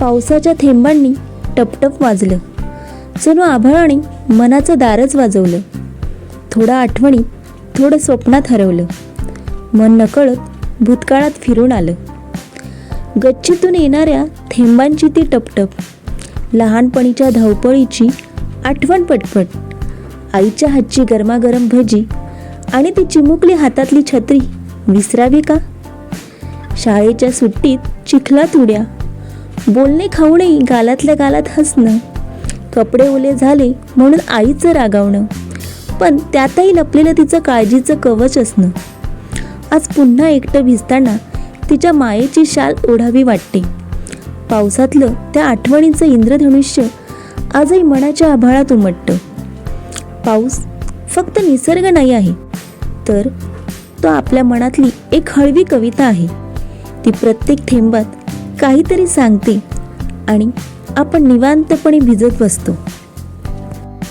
पावसाच्या थेंबांनी टपटप वाजलं. जणू आभाळाने मनाचं दारच वाजवलं. थोडं आठवणी थोडं स्वप्नात हरवलं. मन नकळत भूतकाळात फिरून आलं. गच्चीतून येणाऱ्या थेंबांची ती टपटप. लहानपणीच्या धावपळीची आठवण पटपट. आईच्या हातची गरमागरम भजी आणि ती चिमुकली हातातली छत्री विसरावी का? शाळेच्या सुट्टीत चिखलात उड्या बोलणे खाऊणे गालातल्या गालात हसणं. कपडे ओले झाले म्हणून आईचं रागावणं. पण त्यातही लपलेलं तिचं काळजीचं कवच असणं. आज पुन्हा एकटं भिजताना तिच्या मायेची शाल ओढावी वाटते. पावसातलं त्या आठवणीचं इंद्रधनुष्य आजही मनाच्या आभाळात उमटतं. पाऊस फक्त निसर्ग नाही आहे तर तो आपल्या मनातली एक हळवी कविता आहे. ती प्रत्येक थेंबात काहीतरी सांगते आणि आपण निवांतपणे भिजत बसतो.